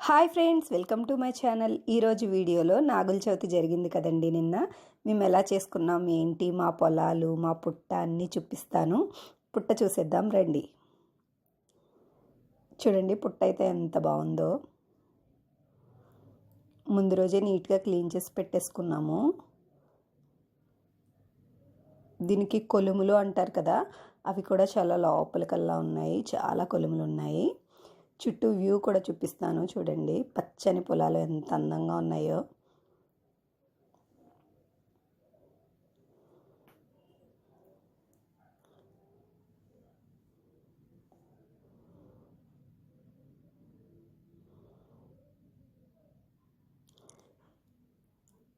Hi friends welcome to my channel. ఈరోజు వీడియోలో నాగుల చవితి జరిగింది కదండి నిన్న. మేము ఎలా చేసుకున్నాం ఏంటి మా పొలాలు మా పుట్ట అన్నీ చూపిస్తాను. పుట్ట చూసేద్దాం రండి. చూడండి పుట్ట అయితే ఎంత బాగుందో. ముందు రోజే నీట్గా క్లీన్ చేసి పెట్టేసుకున్నాము. దీనికి కొలుములు అంటారు కదా అవి కూడా చాలా లోపలికల్లా ఉన్నాయి చాలా కొలుములు ఉన్నాయి. చుట్టూ వ్యూ కూడా చూపిస్తాను. చూడండి. పచ్చని పొలాలు ఎంత అందంగా ఉన్నాయో.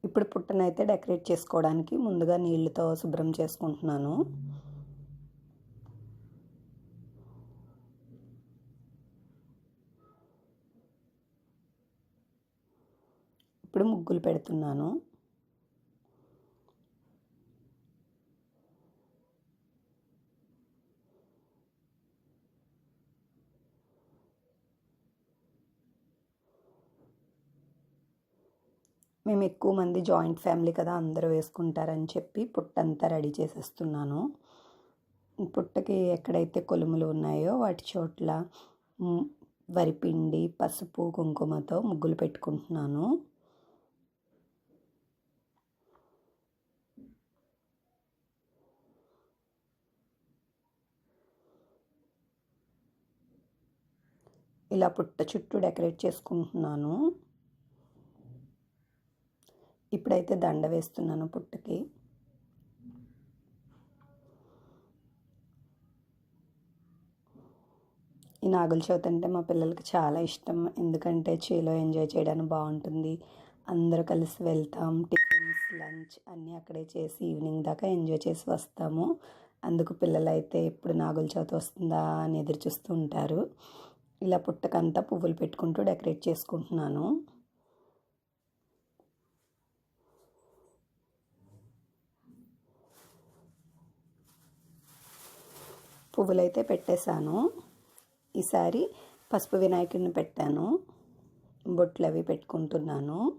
ఇప్పుడు పుట్టనైతే డెకరేట్ చేసుకోవడానికి ముందుగా నీళ్ళతో శుభ్రం చేసుకుంటున్నాను. ఇప్పుడు ముగ్గులు పెడుతున్నాను. మేము ఎక్కువ మంది జాయింట్ ఫ్యామిలీ కదా అందరూ వేసుకుంటారని చెప్పి పుట్టంతా రెడీ చేసేస్తున్నాను. పుట్టకి ఎక్కడైతే కొలుములు ఉన్నాయో వాటి చోట్ల వరిపిండి పసుపు కుంకుమతో ముగ్గులు పెట్టుకుంటున్నాను. ఇలా పుట్ట చుట్టూ డెకరేట్ చేసుకుంటున్నాను. ఇప్పుడైతే దండ వేస్తున్నాను పుట్టకి. ఈ నాగుల చవితి అంటే మా పిల్లలకి చాలా ఇష్టం. ఎందుకంటే చేలో ఎంజాయ్ చేయడానికి బాగుంటుంది. అందరూ కలిసి వెళ్తాం. టిఫిన్స్ లంచ్ అన్నీ అక్కడే చేసి ఈవినింగ్ దాకా ఎంజాయ్ చేసి వస్తాము. అందుకు పిల్లలైతే ఎప్పుడు నాగుల చవితి వస్తుందా అని ఎదురు చూస్తూ ఉంటారు. ఇలా పుట్టకంతా పువ్వులు పెట్టుకుంటూ డెకరేట్ చేసుకుంటున్నాను. పువ్వులైతే పెట్టేశాను. ఈసారి పసుపు వినాయకుడిని పెట్టాను. బొట్లు అవి పెట్టుకుంటున్నాను.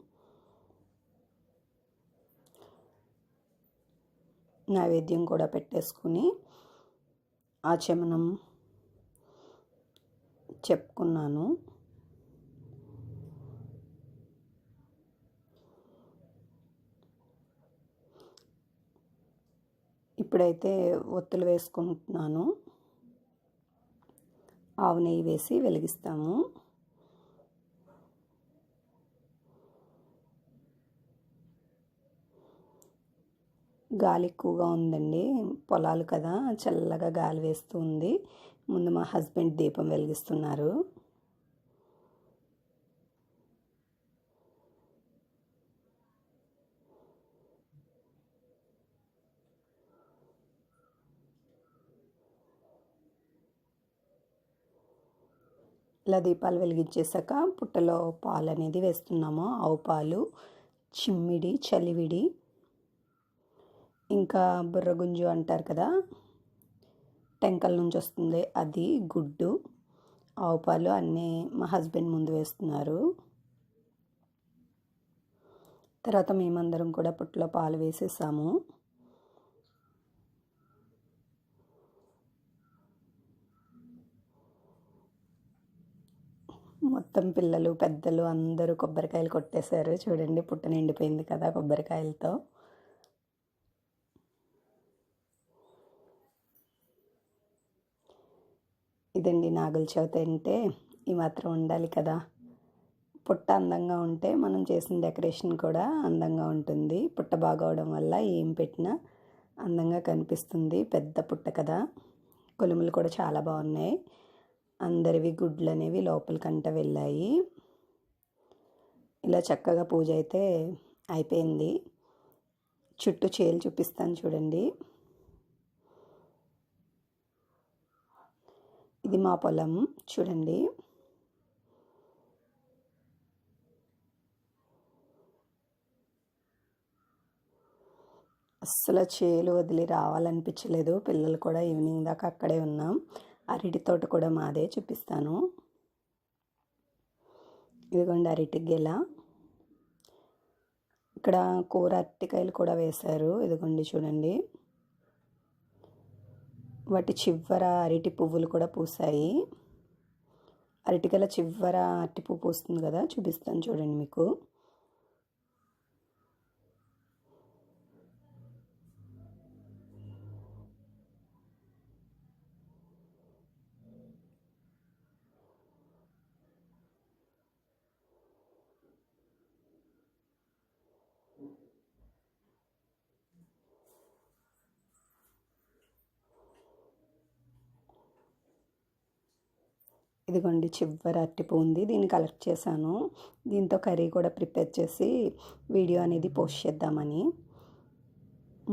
నైవేద్యం కూడా పెట్టేసుకుని ఆచమనం చెప్పుకున్నాను. ఇప్పుడైతే ఒత్తులు వేసుకుంటున్నాను. ఆవు నెయ్యి వేసి వెలిగిస్తాము. గాలి ఎక్కువగా ఉందండి. పొలాలు కదా చల్లగా గాలి వేస్తూ ఉంది. ముందు మా హస్బెండ్ దీపం వెలిగిస్తున్నారు. ఇలా దీపాలు వెలిగించేసాక పుట్టలో పాలు అనేది వేస్తున్నాము. ఆవు పాలు చిమ్మిడి చలివిడి ఇంకా బుర్రగుంజు అంటారు కదా. టెంకల నుంచి వస్తుంది. అది గుడ్డు ఆవు పాలు అన్నీ మా హస్బెండ్ ముందు వేస్తున్నారు. తర్వాత మేమందరం కూడా పుట్టలో పాలు వేసేసాము. మొత్తం పిల్లలు పెద్దలు అందరూ కొబ్బరికాయలు కొట్టేశారు. చూడండి పుట్ట నిండిపోయింది కదా కొబ్బరికాయలతో. ఇదండి నాగుల చవితి అంటే ఈ మాత్రం ఉండాలి కదా. పుట్ట అందంగా ఉంటే మనం చేసిన డెకరేషన్ కూడా అందంగా ఉంటుంది. పుట్ట బాగవడం వల్ల ఏం పెట్టినా అందంగా కనిపిస్తుంది. పెద్ద పుట్ట కదా. కొలుములు కూడా చాలా బాగున్నాయి. అందరివి గుడ్లు అనేవి లోపలికంట వెళ్ళాయి. ఇలా చక్కగా పూజ అయితే అయిపోయింది. చుట్టూ చేలు చూపిస్తాను చూడండి. ఇది మా పొలం. చూడండి. అస్సలు చేలు వదిలి రావాలనిపించలేదు. పిల్లలు కూడా ఈవినింగ్ దాకా అక్కడే ఉన్నాం. అరటి తోట కూడా మాదే చూపిస్తాను. ఇదిగోండి అరటి గెల. ఇక్కడ కూర అరటికాయలు కూడా వేశారు. ఇదిగోండి చూడండి. వాటి చివర అరటి పువ్వులు కూడా పూసాయి అరటికల చివర అరటి పువ్వు పూస్తుంది కదా చూపిస్తాను చూడండి మీకు. ఇదిగోండి చివరి అరటిపు ఉంది దీన్ని కలెక్ట్ చేశాను. దీంతో కర్రీ కూడా ప్రిపేర్ చేసి వీడియో అనేది పోస్ట్ చేద్దామని.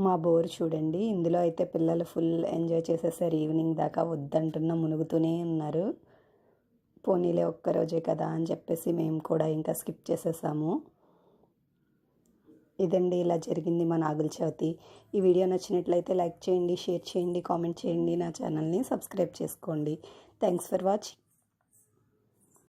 మా బోర్ చూడండి. ఇందులో అయితే పిల్లలు ఫుల్ ఎంజాయ్ చేసేసారు. ఈవినింగ్ దాకా వద్దంటున్న మునుగుతూనే ఉన్నారు. పోనీలే ఒక్కరోజే కదా అని చెప్పేసి మేము కూడా ఇంకా స్కిప్ చేసేసాము. ఇదండి ఇలా జరిగింది మా నాగుల చవితి. ఈ వీడియో నచ్చినట్లయితే లైక్ చేయండి షేర్ చేయండి కామెంట్ చేయండి. నా ఛానల్ని సబ్స్క్రైబ్ చేసుకోండి. Thanks for watching.